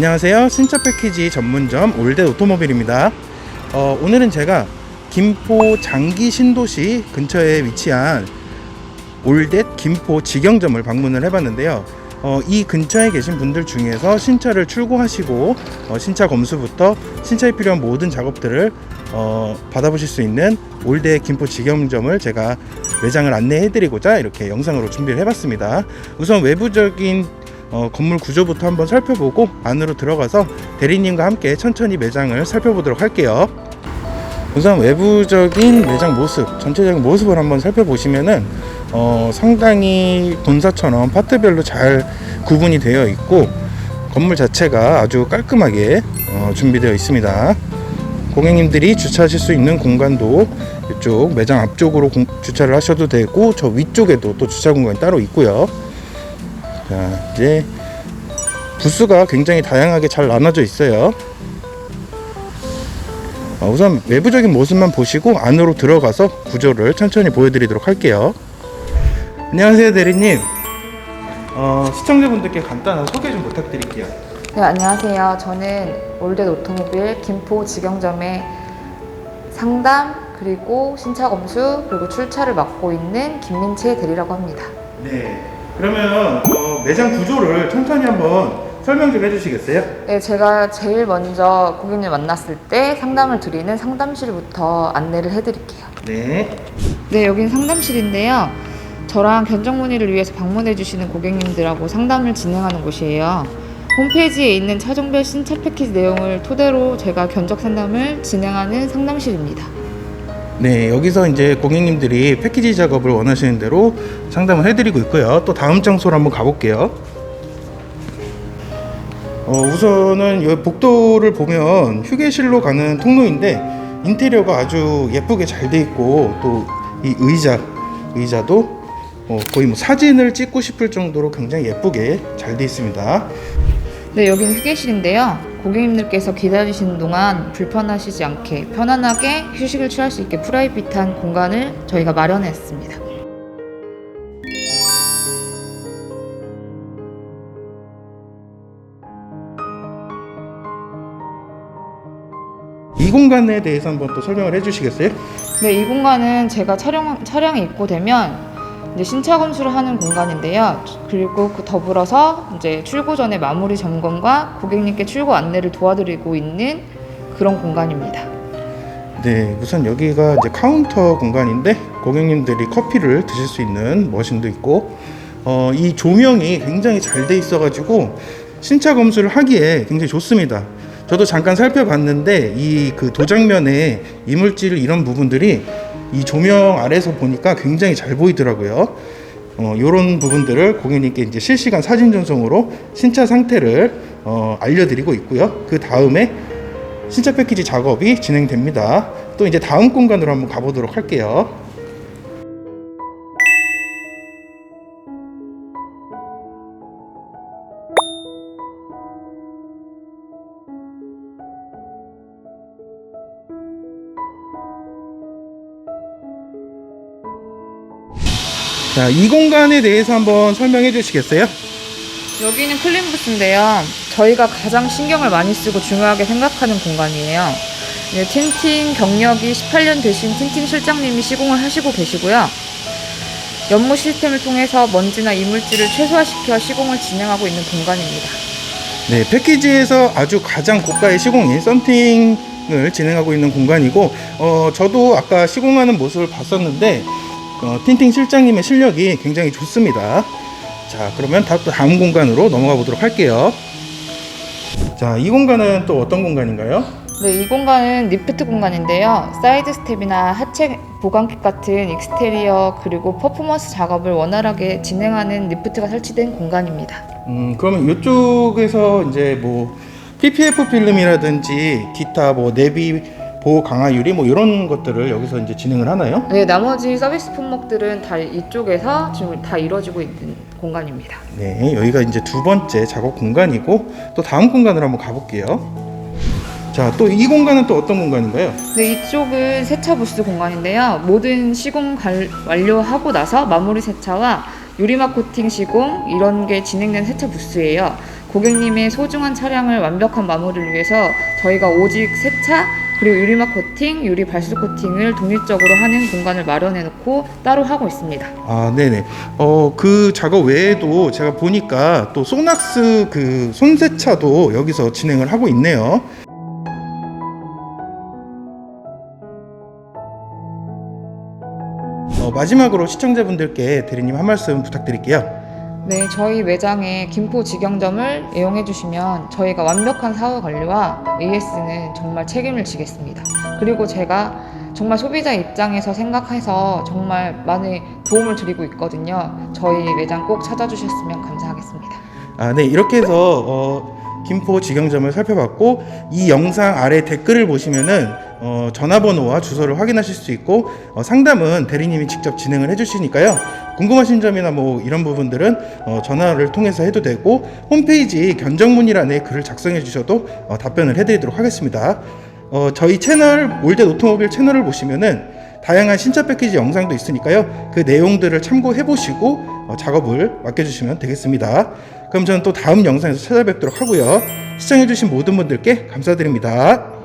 안녕하세요. 신차 패키지 전문점 올댓 오토모빌입니다. 어, 오늘은 제가 김포 장기 신도시 근처에 위치한 올댓 김포 직영점을 방문을 해봤는데요. 어, 이 근처에 계신 분들 중에서 신차를 출고하시고 어, 신차 검수부터 신차에 필요한 모든 작업들을 어, 받아보실 수 있는 올댓 김포 직영점을 제가 매장을 안내해드리고자 이렇게 영상으로 준비를 해봤습니다. 우선 외부적인 어, 건물 구조부터 한번 살펴보고 안으로 들어가서 대리님과 함께 천천히 매장을 살펴보도록 할게요. 우선 외부적인 매장 모습, 전체적인 모습을 한번 살펴보시면은 어, 상당히 본사처럼 파트별로 잘 구분이 되어 있고 건물 자체가 아주 깔끔하게 어, 준비되어 있습니다. 고객님들이 주차하실 수 있는 공간도 이쪽 매장 앞쪽으로 공- 주차를 하셔도 되고 저 위쪽에도 또 주차 공간이 따로 있고요. 자, 이제 부스가 굉장히 다양하게 잘 나눠져 있어요. 어, 우선 외부적인 모습만 보시고 안으로 들어가서 구조를 천천히 보여드리도록 할게요. 안녕하세요, 대리님. 어, 시청자분들께 간단한 소개 좀 부탁드릴게요. 네, 안녕하세요. 저는 올댓 오토모빌 김포 직영점의 상담 그리고 신차 검수 그리고 출차를 맡고 있는 김민채 대리라고 합니다. 네. 그러면 어, 매장 구조를 천천히 한번 설명 좀 해주시겠어요? 네, 제가 제일 먼저 고객님 만났을 때 상담을 드리는 상담실부터 안내를 해드릴게요. 네. 네, 여긴 상담실인데요. 저랑 견적 문의를 위해서 방문해 주시는 고객님들하고 상담을 진행하는 곳이에요. 홈페이지에 있는 차종별 신차 패키지 내용을 토대로 제가 견적 상담을 진행하는 상담실입니다. 네, 여기서 이제 고객님들이 패키지 작업을 원하시는 대로 상담을 해드리고 있고요. 또 다음 장소로 한번 가볼게요. 어, 우선은 이 복도를 보면 휴게실로 가는 통로인데 인테리어가 아주 예쁘게 잘 돼 있고 또 이 의자, 의자도 어, 거의 뭐 사진을 찍고 싶을 정도로 굉장히 예쁘게 잘 돼 있습니다. 네, 여기는 휴게실인데요. 고객님들께서 기다리시는 동안 불편하시지 않게 편안하게 휴식을 취할 수 있게 프라이빗한 공간을 저희가 마련했습니다. 이 공간에 대해서 한번 또 설명을 해주시겠어요? 네, 이 공간은 제가 촬영, 차량이 입고되면 이제 신차 검수를 하는 공간인데요. 그리고 그 더불어서 이제 출고 전에 마무리 점검과 고객님께 출고 안내를 도와드리고 있는 그런 공간입니다. 네, 우선 여기가 이제 카운터 공간인데 고객님들이 커피를 드실 수 있는 머신도 있고 어, 이 조명이 굉장히 잘 돼 있어가지고 신차 검수를 하기에 굉장히 좋습니다. 저도 잠깐 살펴봤는데 이 그 도장면에 이물질 이런 부분들이 이 조명 아래서 보니까 굉장히 잘 보이더라고요. 어, 이런 부분들을 고객님께 이제 실시간 사진 전송으로 신차 상태를 어, 알려드리고 있고요. 그 다음에 신차 패키지 작업이 진행됩니다. 또 이제 다음 공간으로 한번 가보도록 할게요. 자, 이 공간에 대해서 한번 설명해 주시겠어요? 여기는 클린부스인데요. 저희가 가장 신경을 많이 쓰고 중요하게 생각하는 공간이에요. 네, 틴팅 경력이 18년 되신 틴팅 실장님이 시공을 하시고 계시고요. 연무 시스템을 통해서 먼지나 이물질을 최소화시켜 시공을 진행하고 있는 공간입니다. 네, 패키지에서 아주 가장 고가의 시공인 썬팅을 진행하고 있는 공간이고, 어, 저도 아까 시공하는 모습을 봤었는데, 어, 틴팅 실장님의 실력이 굉장히 좋습니다. 자, 그러면 다, 또 다음 공간으로 넘어가 보도록 할게요. 자, 이 공간은 또 어떤 공간인가요? 네, 이 공간은 리프트 공간인데요. 사이드 스텝이나 하체 보강킥 같은 익스테리어 그리고 퍼포먼스 작업을 원활하게 진행하는 리프트가 설치된 공간입니다. 음, 그러면 이쪽에서 이제 뭐 PPF 필름이라든지 기타 뭐 내비 보호 강화 유리 뭐 이런 것들을 여기서 이제 진행을 하나요? 네, 나머지 서비스 품목들은 다 이쪽에서 지금 다 이루어지고 있는 공간입니다. 네, 여기가 이제 두 번째 작업 공간이고 또 다음 공간으로 한번 가볼게요. 자, 또 이 공간은 또 어떤 공간인가요? 네, 이쪽은 세차 부스 공간인데요. 모든 시공 갈- 완료하고 나서 마무리 세차와 유리막 코팅 시공 이런 게 진행된 세차 부스예요. 고객님의 소중한 차량을 완벽한 마무리를 위해서 저희가 오직 세차 그리고 유리막 코팅, 유리 발수 코팅을 독립적으로 하는 공간을 마련해 놓고 따로 하고 있습니다. 아, 네네. 어, 그 작업 외에도 제가 보니까 또 소낙스 그 손세차도 여기서 진행을 하고 있네요. 어, 마지막으로 시청자분들께 대리님 한 말씀 부탁드릴게요. 네, 저희 매장에 김포 직영점을 이용해 주시면 저희가 완벽한 사후 관리와 AS는 정말 책임을 지겠습니다. 그리고 제가 정말 소비자 입장에서 생각해서 정말 많이 도움을 드리고 있거든요. 저희 매장 꼭 찾아주셨으면 감사하겠습니다. 아, 네. 이렇게 해서 어, 김포 직영점을 살펴봤고 이 영상 아래 댓글을 보시면은 어, 전화번호와 주소를 확인하실 수 있고 어, 상담은 대리님이 직접 진행을 해주시니까요. 궁금하신 점이나 뭐 이런 부분들은 어, 전화를 통해서 해도 되고 홈페이지 견적문의란에 글을 작성해 주셔도 어, 답변을 해드리도록 하겠습니다. 어, 저희 채널 올댓 오토모빌 채널을 보시면은 다양한 신차 패키지 영상도 있으니까요. 그 내용들을 참고해 보시고 어, 작업을 맡겨주시면 되겠습니다. 그럼 저는 또 다음 영상에서 찾아뵙도록 하고요. 시청해주신 모든 분들께 감사드립니다.